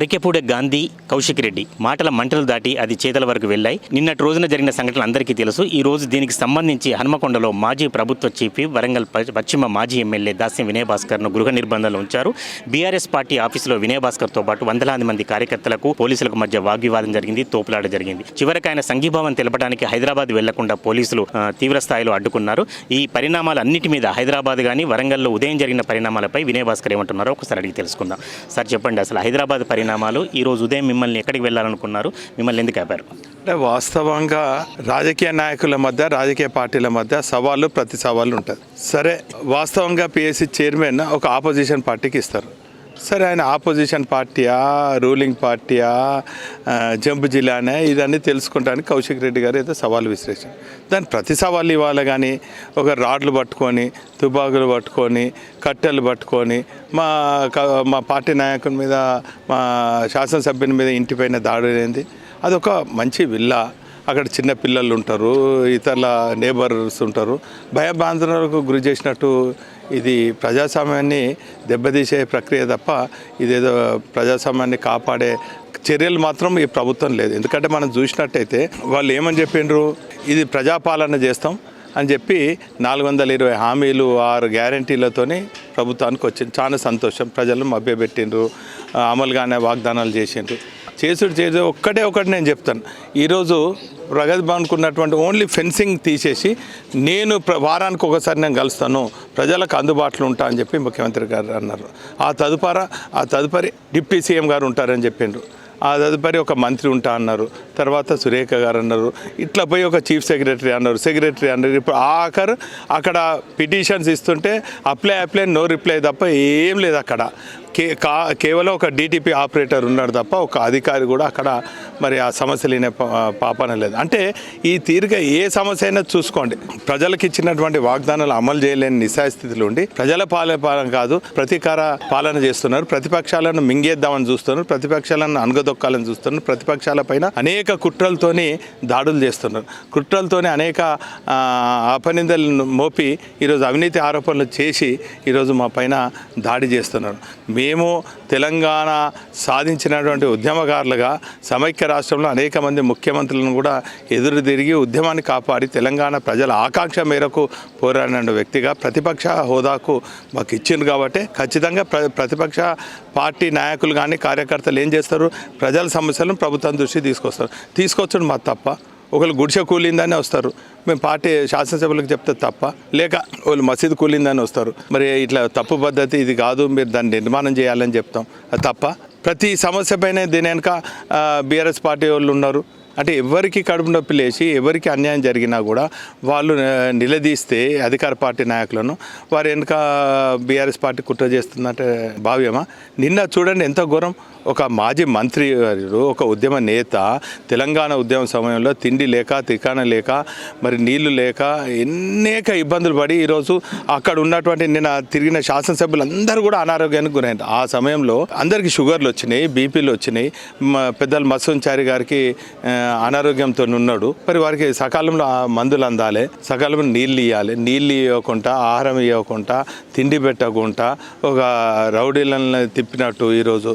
అరికెపూడి గాంధీ కౌశిక్ రెడ్డి మాటల మంటలు దాటి అది చేతల వరకు వెళ్ళాయి. నిన్నటి రోజున జరిగిన సంఘటనలు అందరికీ తెలుసు. ఈ రోజు దీనికి సంబంధించి హనుమకొండలో మాజీ ప్రభుత్వ చీఫ్ వరంగల్ ప- పశ్చిమ మాజీ ఎమ్మెల్యే దాస్యం వినయ్ భాస్కర్ను గృహ నిర్బంధంలో ఉంచారు. బీఆర్ఎస్ పార్టీ ఆఫీసులో వినయ్ భాస్కర్తో పాటు వందలాది మంది కార్యకర్తలకు పోలీసులకు మధ్య వాగ్వివాదం జరిగింది తోపులాట జరిగింది. చివరికి ఆయన సంఘీభావం తెలపడానికి హైదరాబాద్ వెళ్ళకుండా పోలీసులు తీవ్ర స్థాయిలో అడ్డుకున్నారు. ఈ పరిణామాలు అన్నిటి మీద హైదరాబాద్ కానీ వరంగల్లో ఉదయం జరిగిన పరిణామాలపై వినయ్ భాస్కర్ ఏమంటున్నారో ఒకసారి అడిగి తెలుసుకుందాం. సార్ చెప్పండి అసలు హైదరాబాద్ పరిణామాలు ఈ రోజు ఉదయం మిమ్మల్ని ఎక్కడికి వెళ్ళాలనుకున్నారు? మిమ్మల్ని ఎందుకు ఆపారు? అంటే వాస్తవంగా రాజకీయ నాయకుల మధ్య రాజకీయ పార్టీల మధ్య సవాళ్ళు ప్రతి సవాళ్ళు ఉంటుంది సరే వాస్తవంగా పిఎస్సి చైర్మన్ ఒక ఆపోజిషన్ పార్టీకి ఇస్తారు. సరే ఆయన ఆపోజిషన్ పార్టీయా రూలింగ్ పార్టీయా జంపు జిల్లానే? ఇదన్నీ తెలుసుకుంటానికి కౌశిక్ రెడ్డి గారు ఏదో సవాల్ విశ్లేషణ దాని ప్రతి సవాళ్ళు ఇవ్వాలి కానీ ఒక రాడ్లు పట్టుకొని తుపాకులు పట్టుకొని కట్టెలు పట్టుకొని మా క- మా పార్టీ నాయకుని మీద మా శాసనసభ్యుని మీద ఇంటిపైన దాడి అయింది అదొక మంచి విల్లా. అక్కడ చిన్న పిల్లలు ఉంటారు ఇతరుల నేబర్స్ ఉంటారు. భయభ్రాంతులకు గురి చేసినట్టు ఇది ప్రజాస్వామ్యాన్ని దెబ్బతీసే ప్రక్రియ తప్ప ఇదేదో ప్రజాస్వామ్యాన్ని కాపాడే చర్యలు మాత్రం ఈ ప్రభుత్వం లేదు. ఎందుకంటే మనం చూసినట్టయితే వాళ్ళు ఏమని చెప్పిండ్రు? ఇది ప్రజాపాలన చేస్తాం అని చెప్పి నాలుగు వందల ఇరవై హామీలు ఆరు గ్యారంటీలతోని ప్రభుత్వానికి వచ్చింది. చాలా సంతోషం. ప్రజలు మభ్యపెట్టిండ్రు అమలుగానే వాగ్దానాలు చేసిండ్రు. చేసుడు చేసే ఒక్కటే ఒకటి నేను చెప్తాను. ఈరోజు ప్రగతి భవన్కు ఉన్నటువంటి ఓన్లీ ఫెన్సింగ్ తీసేసి నేను ప్ర- వారానికి ఒకసారి నేను కలుస్తాను. ప్రజలకు అందుబాటులో ఉంటా అని చెప్పి ముఖ్యమంత్రి గారు అన్నారు. ఆ తదుపరి ఆ తదుపరి డిప్యూటీ సీఎం గారు ఉంటారని చెప్పిండ్రు. ఆ తదుపరి ఒక మంత్రి ఉంటా అన్నారు. తర్వాత సురేఖ గారు అన్నారు. ఇట్లా పోయి ఒక చీఫ్ సెక్రటరీ అన్నారు. సెక్రటరీ అన్నారు. ఇప్పుడు ఆఖరు అక్కడ పిటిషన్స్ ఇస్తుంటే అప్లై అప్లై నో రిప్లై తప్ప ఏం లేదు అక్కడ. కే కా కేవలం ఒక డీటీపీ ఆపరేటర్ ఉన్నాడు తప్ప ఒక అధికారి కూడా అక్కడ మరి ఆ సమస్య లేని పా- పాపన లేదు. అంటే ఈ తీరిక ఏ సమస్య అయినా చూసుకోండి. ప్రజలకు ఇచ్చినటువంటి వాగ్దానాలు అమలు చేయలేని నిస్సాయ స్థితిలో ఉండి ప్రజల పాలన కాదు ప్రతీకార పాలన చేస్తున్నారు. ప్రతిపక్షాలను మింగేద్దామని చూస్తున్నారు. ప్రతిపక్షాలను అనగదొక్కాలని చూస్తున్నారు. ప్రతిపక్షాల పైన అనేక కుట్రలతోని దాడులు చేస్తున్నారు. కుట్రలతోని అనేక ఆ, అపనిందలను మోపి ఈరోజు అవినీతి ఆరోపణలు చేసి ఈరోజు మా పైన దాడి చేస్తున్నారు. మేము తెలంగాణ సాధించినటువంటి ఉద్యమకారులుగా సమైక్య రాష్ట్రంలో అనేక మంది ముఖ్యమంత్రులను కూడా ఎదురు తిరిగి ఉద్యమాన్ని కాపాడి తెలంగాణ ప్రజల ఆకాంక్ష మేరకు పోరాడిన వ్యక్తిగా ప్రతిపక్ష హోదాకు మాకు ఇచ్చింది కాబట్టి ఖచ్చితంగా ప్ర ప్రతిపక్ష పార్టీ నాయకులు కానీ కార్యకర్తలు ఏం చేస్తారు? ప్రజల సమస్యలను ప్రభుత్వం దృష్టి తీసుకొస్తారు. తీసుకొచ్చడం మా తప్ప ఒకళ్ళు గుడిసె కూలిందని వస్తారు. మేము పార్టీ శాసనసభలకు చెప్తే తప్ప లేక వాళ్ళు మసీదు కూలిందని వస్తారు. మరి ఇట్లా తప్పు పద్ధతి ఇది కాదు మీరు దాన్ని నిర్మాణం చేయాలని చెప్తాం. తప్ప ప్రతి సమస్య పైన దీని వెనక బీఆర్ఎస్ పార్టీ వాళ్ళు ఉన్నారు. అంటే ఎవరికి కడుపు నొప్పి లేచి ఎవరికి అన్యాయం జరిగినా కూడా వాళ్ళు నిలదీస్తే అధికార పార్టీ నాయకులను. వారి వెనుక బీఆర్ఎస్ పార్టీ కుట్ర చేస్తుందంటే భావ్యమా? నిన్న చూడండి ఎంత ఘోరం. ఒక మాజీ మంత్రి గారు ఒక ఉద్యమ నేత తెలంగాణ ఉద్యమ సమయంలో తిండి లేక తికాణ లేక మరి నీళ్ళు లేక అనేక ఇబ్బందులు పడి ఈరోజు అక్కడ ఉన్నటువంటి నిన్న తిరిగిన శాసనసభ్యులు అందరూ కూడా అనారోగ్యానికి గురైంది ఆ సమయంలో అందరికీ షుగర్లు వచ్చినాయి బీపీలు వచ్చినాయి. మ- పెద్దలు మత్స్యంచారి గారికి అనారోగ్యంతో ఉన్నాడు మరి వారికి సకాలంలో మందులు అందాలి. సకాలంలో నీళ్ళు ఇవ్వాలి నీళ్ళు ఇవ్వకుండా ఆహారం ఇవ్వకుండా తిండి పెట్టకుండా ఒక రౌడీలను తిప్పినట్టు ఈరోజు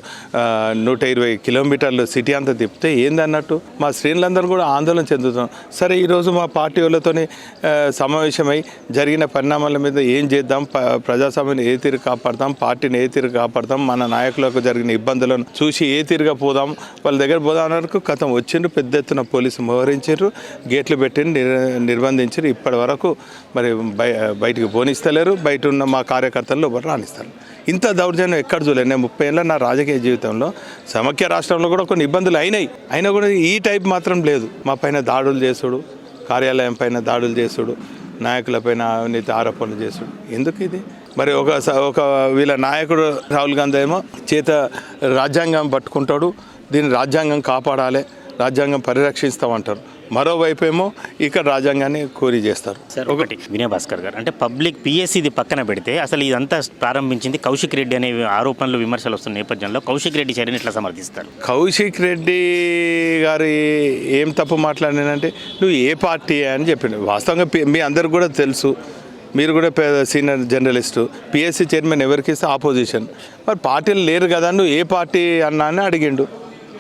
నూట ఇరవై కిలోమీటర్లు సిటీ అంతా తిప్పితే ఏందన్నట్టు? మా శ్రేణులందరూ కూడా ఆందోళన చెందుతున్నాం. సరే ఈరోజు మా పార్టీ వాళ్ళతోని సమావేశమై జరిగిన పరిణామాల మీద ఏం చేద్దాం? ప్రజాస్వామ్యం ఏ తీరు కాపాడతాం? పార్టీని ఏ తీరు కాపాడతాం? మన నాయకులకు జరిగిన ఇబ్బందులను చూసి ఏ తీరుగా పోదాం? వాళ్ళ దగ్గర పోదాం అన్నట్టు కథం వచ్చిండ్రు పెద్ద ఎత్తున పోలీసు మోహరించారు గేట్లు పెట్టి నిర్ నిర్బంధించారు ఇప్పటి వరకు మరి బయటికి పోనిస్తలేరు. బయట ఉన్న మా కార్యకర్తలు లోపల రాణిస్తారు ఇంత దౌర్జన్యం ఎక్కడ చూడలేదు. నేను ముప్పై ఏళ్ళ నా రాజకీయ జీవితంలో సమఖ్య రాష్ట్రంలో కూడా కొన్ని ఇబ్బందులు అయినాయి. అయినా కూడా ఈ టైప్ మాత్రం లేదు. మా పైన దాడులు చేసుడు కార్యాలయం పైన దాడులు చేసుడు నాయకులపైన అవినీతి ఆరోపణలు చేసుడు. ఎందుకు ఇది? మరి ఒక స- ఒక వీళ్ళ నాయకుడు రాహుల్ గాంధీ ఏమో చేత రాజ్యాంగం పట్టుకుంటాడు. దీన్ని రాజ్యాంగం కాపాడాలి. రాజ్యాంగం పరిరక్షిస్తామంటారు. మరోవైపు ఏమో ఇక్కడ రాజ్యాంగాన్ని కోరి చేస్తారు. సార్ ఒకటి వినయ్ భాస్కర్ గారు అంటే పబ్లిక్ పిఎస్సి ఇది పక్కన పెడితే అసలు ఇదంతా ప్రారంభించింది కౌశిక్ రెడ్డి అనే ఆరోపణలు విమర్శలు వస్తున్న నేపథ్యంలో కౌశిక్ రెడ్డి చర్యను ఎట్లా సమర్థిస్తారు? కౌశిక్ రెడ్డి గారి ఏం తప్పు మాట్లాడినానంటే నువ్వు ఏ పార్టీ అని చెప్పిండు. వాస్తవంగా మీ అందరికి కూడా తెలుసు. మీరు కూడా సీనియర్ జర్నలిస్టు. పిఎస్సి చైర్మన్ ఎవరికి ఇస్తే ఆపోజిషన్ మరి పార్టీలు లేరు కదా నువ్వు ఏ పార్టీ అన్నా అని అడిగిండు.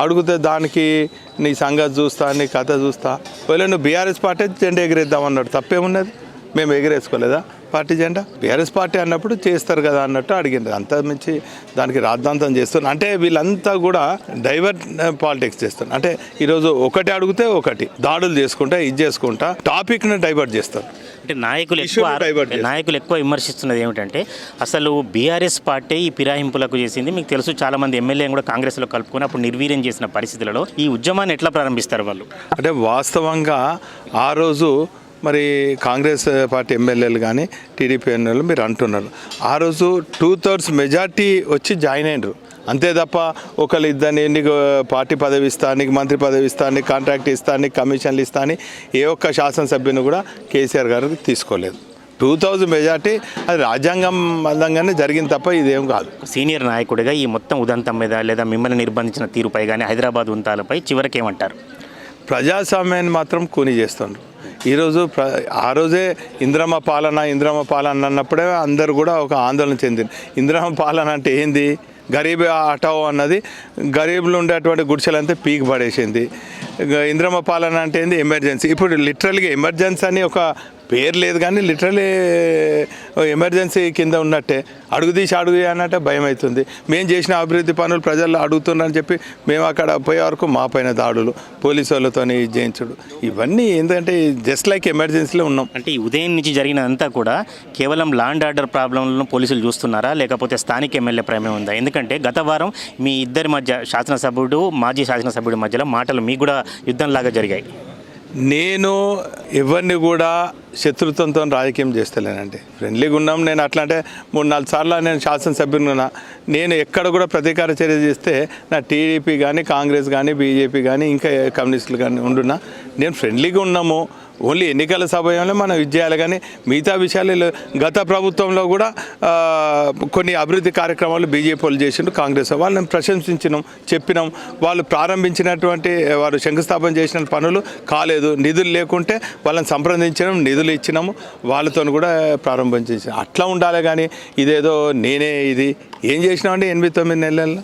అడిగితే దానికి నీ సంగతి చూస్తా నీ కథ చూస్తా. ఒకవేళ నువ్వు బీఆర్ఎస్ పార్టీ జెండా ఎగిరేద్దాం అన్నాడు తప్పేమున్నది? మేము ఎగిరేసుకోలేదా? పార్టీ జెండా? బీఆర్ఎస్ పార్టీ అన్నప్పుడు చేస్తారు కదా అన్నట్టు అడిగింది అంత మించి దానికి రాద్ధాంతం చేస్తున్నారు అంటే వీళ్ళంతా కూడా డైవర్ట్ పాలిటిక్స్ చేస్తారు. అంటే ఈరోజు ఒకటి అడిగితే ఒకటి దాడులు చేసుకుంటా ఇది చేసుకుంటా టాపిక్ని డైవర్ట్ చేస్తారు. అంటే నాయకులు ఎక్కువ. నాయకులు ఎక్కువ విమర్శిస్తున్నది ఏమిటంటే అసలు బీఆర్ఎస్ పార్టీ ఈ ఫిరాయింపులకు చేసింది. మీకు తెలుసు చాలా మంది ఎమ్మెల్యేని కూడా కాంగ్రెస్లో కలుపుకొని అప్పుడు నిర్వీర్యం చేసిన పరిస్థితులలో ఈ ఉద్యమాన్ని ఎట్లా ప్రారంభిస్తారు వాళ్ళు? అంటే వాస్తవంగా ఆ రోజు మరి కాంగ్రెస్ పార్టీ ఎమ్మెల్యేలు కానీ టీడీపీ ఎమ్మెల్యేలు మీరు అంటున్నారు. ఆ రోజు టూ థర్డ్స్ మెజార్టీ వచ్చి జాయిన్ అయినరు. అంతే తప్ప ఒకళ్ళు ఇద్దరిని నీకు పార్టీ పదవి ఇస్తా నీకు మంత్రి పదవి ఇస్తా నీకు కాంట్రాక్ట్ ఇస్తా నీకు కమిషన్లు ఇస్తా అని ఏ ఒక్క శాసనసభ్యుని కూడా కేసీఆర్ గారు తీసుకోలేదు. టూ థౌజండ్ మెజార్టీ అది రాజ్యాంగం బద్ధంగానే జరిగింది తప్ప ఇదేం కాదు. సీనియర్ నాయకుడిగా ఈ మొత్తం ఉదంతం మీద లేదా మిమ్మల్ని నిర్బంధించిన తీరుపై కానీ హైదరాబాద్ ఉంతాలపై చివరికి ఏమంటారు? ప్రజాస్వామ్యాన్ని మాత్రం కూని చేస్తుండ్రు. ఈరోజు ప్ర ఆ రోజే ఇంద్రమ పాలన ఇంద్రమ పాలన అన్నప్పుడే అందరు కూడా ఒక ఆందోళన చెందింది ఇంద్రమ పాలన అంటే ఏంది? గరీబ్ హటావో అన్నది గరీబులు ఉండేటువంటి గుడిసెలంతా పీక్ పడేసింది. ఇంద్రమ్మ ఇంద్రమ పాలన అంటే ఏంది? ఎమర్జెన్సీ. ఇప్పుడు లిటరల్గా ఎమర్జెన్సీ అని ఒక పేరు లేదు కానీ లిటరలీ ఎమర్జెన్సీ కింద ఉన్నట్టే. అడుగు తీసి అడుగు అన్నట్టే భయం అవుతుంది మేము చేసిన అభివృద్ధి పనులు ప్రజల్లో అడుగుతున్నారని చెప్పి మేము అక్కడ పోయే వరకు మా పైన దాడులు పోలీసు వాళ్ళతో జయించుడు ఇవన్నీ ఏంటంటే జస్ట్ లైక్ ఎమర్జెన్సీలో ఉన్నాం. అంటే ఈ ఉదయం నుంచి జరిగినదంతా కూడా కేవలం లాండ్ ఆర్డర్ ప్రాబ్లంలను పోలీసులు చూస్తున్నారా? లేకపోతే స్థానిక ఎమ్మెల్యే ప్రమేయం ఉందా? ఎందుకంటే గత వారం మీ ఇద్దరి మధ్య శాసనసభ్యుడు మాజీ శాసనసభ్యుడి మధ్యలో మాటలు మీకు కూడా యుద్ధంలాగా జరిగాయి. నేను ఎవరిని కూడా శత్రుత్వంతో రాజకీయం చేస్తలేనండి. ఫ్రెండ్లీగా ఉన్నాం నేను అట్లా అంటే మూడు నాలుగు సార్లు నేను శాసనసభ్యుని ఉన్నా. నేను ఎక్కడ కూడా ప్రతీకార చర్య చేస్తే నా టీడీపీ కానీ కాంగ్రెస్ కానీ బీజేపీ కానీ ఇంకా కమ్యూనిస్టులు కానీ ఉండున్నా నేను ఫ్రెండ్లీగా ఉన్నాము. ఓన్లీ ఎన్నికల సమయంలో మనం ఇది చేయాలి. కానీ మిగతా విషయాలు గత ప్రభుత్వంలో కూడా కొన్ని అభివృద్ధి కార్యక్రమాలు బీజేపీ వాళ్ళు చేసిండు కాంగ్రెస్ వాళ్ళని ప్రశంసించినాం చెప్పినాం. వాళ్ళు ప్రారంభించినటువంటి వారు శంకుస్థాపన చేసిన పనులు కాలేదు. నిధులు లేకుంటే వాళ్ళని సంప్రదించినాం నిధులు ఇచ్చినాము. వాళ్ళతో కూడా ప్రారంభించాం అట్లా ఉండాలి. కానీ ఇదేదో నేనే ఇది. ఏం చేసినామండి ఎనిమిది తొమ్మిది నెలల్లో?